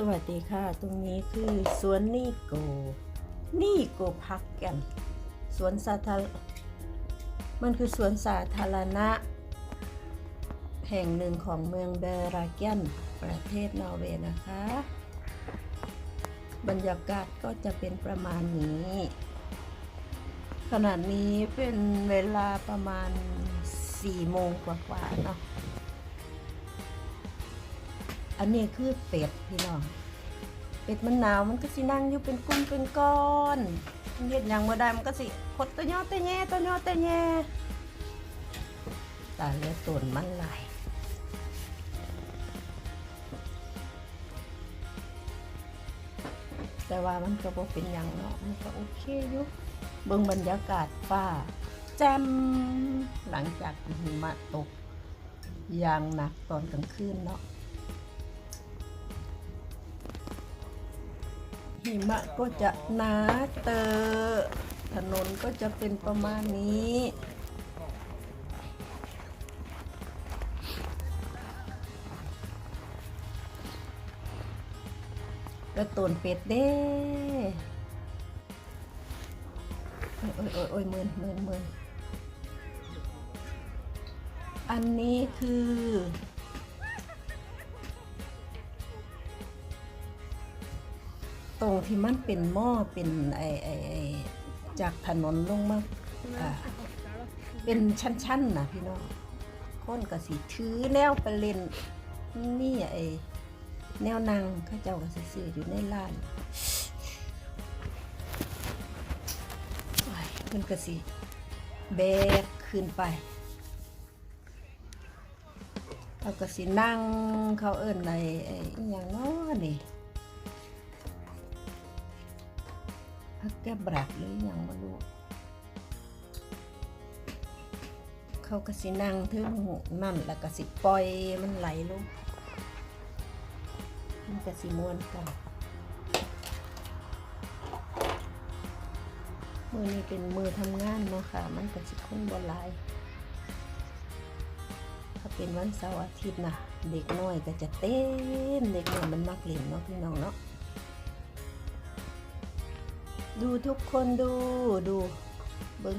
สวัสดีค่ะ ตรงนี้คือสวนนี่โก นี่โกพักกันสวนสาธารมันคือสวนสาธารณะ แห่งหนึ่งของเมืองเบราเกนประเทศนอร์เวย์นะคะ บรรยากาศก็จะเป็นประมาณนี้ ขณะนี้เป็นเวลาประมาณ4โมงกว่าๆเนาะ อันนี้คือเป็ดพี่น้อง เป็ดมันหนาวมันก็สินั่งอยู่เป็นกุ้งเป็นก้อนมันเห็ดหยังมาได้มันก็สิคดตัวยอตัวแย่ตัวยอตัวแย่ตาเลือดตุ่นมันไหลแต่ว่ามันก็บ่เป็นหยังเนาะ มันก็โอเคอยู่เบิ่งบรรยากาศฟ้า แจ่มหลังจากหิมะตกอย่างหนักตอนกลางคืนเนาะ หิมะก็จะหนาเตอถนนก็จะเป็นประมาณนี้กระตูนเป็ดเด้โอ้ยโอ้ยโอ้ยโอ้ยหมื่นหมื่นหมื่นอันนี้คือ รงที่มันเป็นหม้อเป็นไอไอไอจากถนนลงมาอ่าเป็นชั้นๆนะพี่น้องคนก็สิถือแนวไปเล่นนี่ไอแนวนางเข้าเจ้าก็สิซื้ออยู่ในร้านโอ้ยเพิ่นก็สิแบกขึ้นไปเขาก็สินั่งเขาเอิ้นอะไรไอ้อย่างน้อนี่ พักแก้บรัดหรืออย่างมาลูกเขาก็สินั่งถึงนั่นแล้วก็สิปล่อยมันไหลลงมันก็สิม้วนกันมือนี้เป็นมือทำงานเนาะค่ะ มันก็สิคนบหลายถ้าเป็นวันเสาร์อาทิตย์นะเด็กน้อยก็จะเต้นเด็กน้อยมันมักเล่นเนาะพี่น้องเนาะ ดูทุกคนดูดูเบิ้ง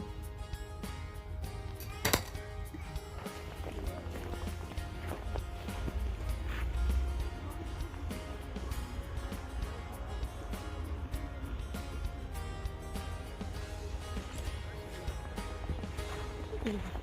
อืม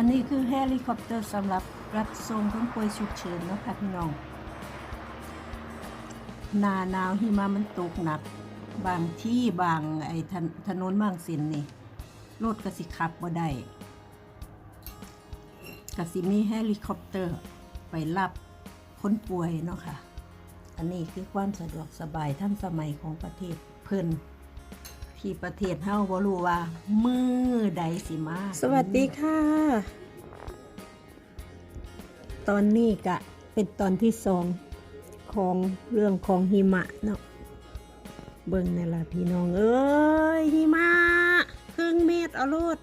อันนี้คือเฮลิคอปเตอร์สำหรับรับส่งผู้ป่วยฉุกเฉินนะคะพี่น้อง หนาหนาวหิมะมันตกหนัก บางที่บางไอ้ถนนบางเส้นนี่รถก็สิขับบ่ได้ก็สิมีเฮลิคอปเตอร์ไปรับคนป่วยเนาะค่ะ อันนี้คือความสะดวกสบายท่านสมัยของประเทศเพิ่น ที่ประเทศเฮาบ่รู้ว่า มือใดสิมาสวัสดีค่ะ ตอนนี้กะเป็นตอนที่สองของเรื่องของหิมะเนาะเบิ่งนี่ล่ะพี่น้องเอ้ยหิมะครึ่งเมตรเอาโลด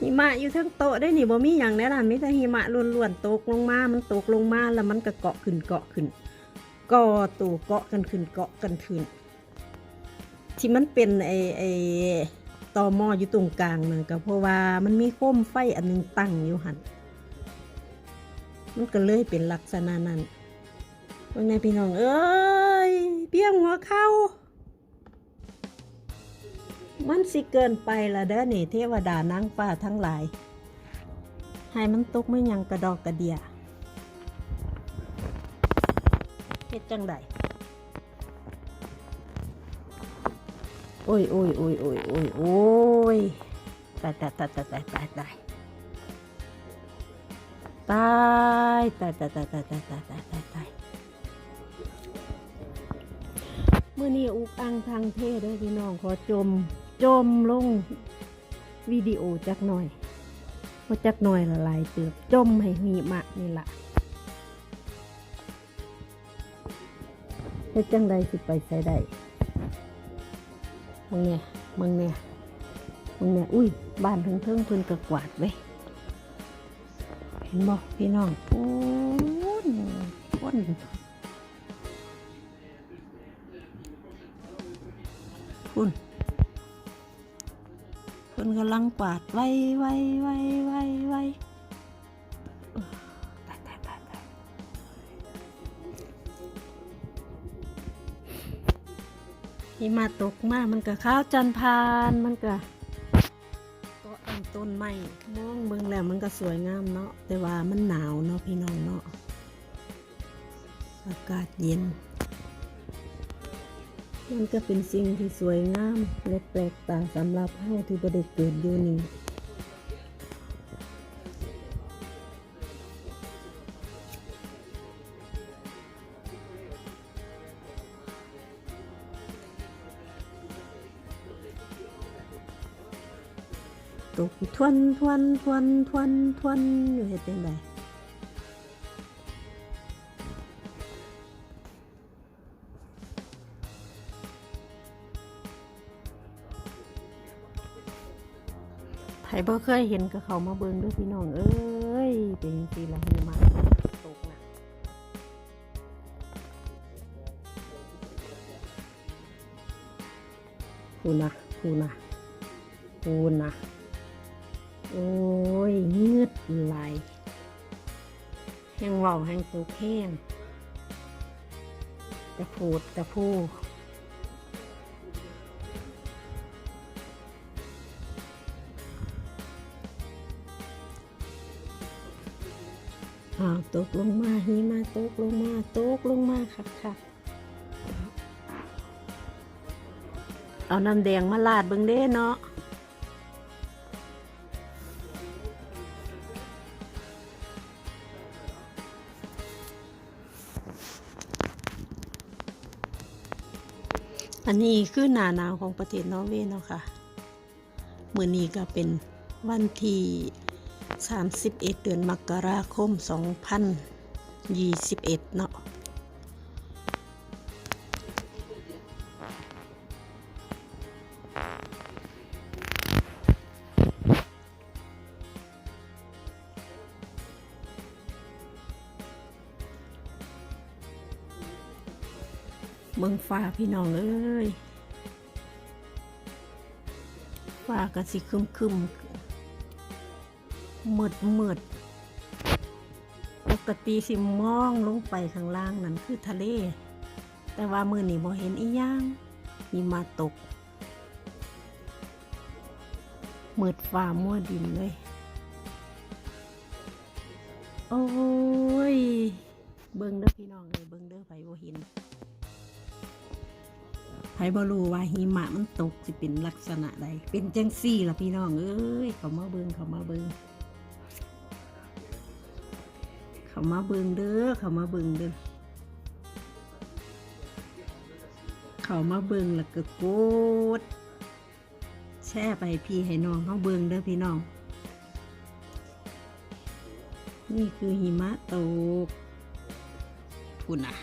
หิมะอยู่ทั้งโต๊ะได้นี่บ่มีอย่างแน่ล่ะมีแต่หิมะล้วนๆตกลงมา มันตกลงมาแล้วมันก็เกาะขึ้นเกาะขึ้น ก่อตัวเกาะกันขึ้นเกาะกันขึ้น ที่มันเป็นไอไอตอหมออยู่ตรงกลางนั่นก็เพราะว่ามันมีโคมไฟอันหนึงตั้งอยู่หันมันก็เลยเป็นลักษณะนั้นว่าไงพี่น้องเอ้ยเปี้ยงหัวเข้า มันสิเกินไปละเด้อนี่เทวดานางฟ้าทั้งหลาย ให้มันตกไม่ยังกระดอกกระเดีย ฮ็ดจังไดโอ้ยโอ้ยโอ้ยโอ้ยโอ้ยโอ้ยตายตายตายตายตายตายตายตายตายตายตายตายตายตายตายตายตายเมื่อนี้อุกอังทางเทศด้อพี่น้องขอจม จมลงวิดีโอจักหน่อยพอจักหน่อยละลายเตือบจมให้มีมะนี่ละ เฮ็ดจังใดสิไปใส่ได้มึงเนี่ยมึงเนี่ยมึงเนี่ยอุ้ย บ้านเพิ่งเพิ่งเพิ่นกระกวาดไว้ยเห็นบ่พี่น้องพูนพูนพูนเพิ่นกำลังกวาดไว้ไว้ไว้ไว้ไว้ หิมะตกมามันก็ข้าวจันพานมันก็ก็อันต้นไม้มองเบิ่งแล้วมันก็สวยงามเนาะแต่ว่ามันหนาวเนาะพี่น้องเนาะอากาศเย็น มันก็เป็นสิ่งที่สวยงามและแปลกตาสำหรับเฮาที่บ่ได้เกิดอยู่นี่ ตกทวนทวนทวนทวนทวนอยู่เฮ็ดจังไดไผบ่เคยเห็นก็เขามาเบิ่งด้วยพี่น้องเอ้ย เป็นสีละหิมะตกนะพูนะพูนะพูนะ โอ้ยเงืดไหลแห้งว่าแห้งตุกแห้งกระพูดกระพูอ้าวตกลงมาหิมาตกลงมาตกลงมาคักคักๆเอาน้ำแดงมาลาดเบิ่งเด้เนาะ อันนี้คือหนาหนาวของประเทศนอร์เวย์เนาะค่ะมือนี้ก็เป็นวันที่ 31 เดือนมกราคม 2021 เนาะ เมืองฟ้าพี่น้องเอ้ยฟ้าก็สิคึมคึมมืดมืดปกติสิมองลงไปข้างล่างนั่นคือทะเล แต่ว่ามือนี่บ่เห็นอีหย่างมีมาตกมืดฟ้ามัวดินเลย โอ้ย เบิ่งเด้อพี่น้องเลยเบิ่งเด้อไผบ่เห็น ไผบ่รู้ว่าหิมะมันตกสิเป็นลักษณะใด เป็นจังซี่ล่ะพี่น้อง เอ้ย เขามาเบิงเขามาเบิงเขามาเบิงเด้อ เขามาเบิงเด้อ เขามาเบิงแล้วก็กด แช่ไปพี่ให้น้องเขาเบิงเด้อพี่น้อง นี่คือหิมะตกพุ่นอะ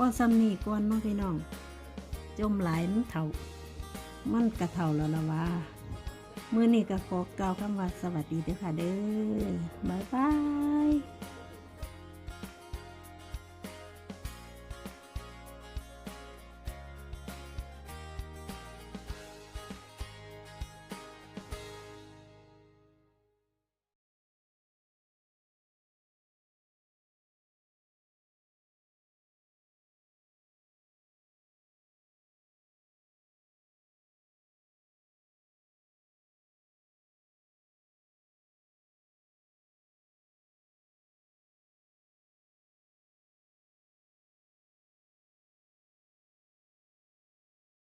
พอซ้ำนี่ก่อนเนาะพี่น้อง จมหลายมันเท่ามันกระเท่าแล้วละว่าเมื่อนี้ก็ขอกล่าวคำว่าสวัสดีเด้อค่ะเด้อบ๊ายบาย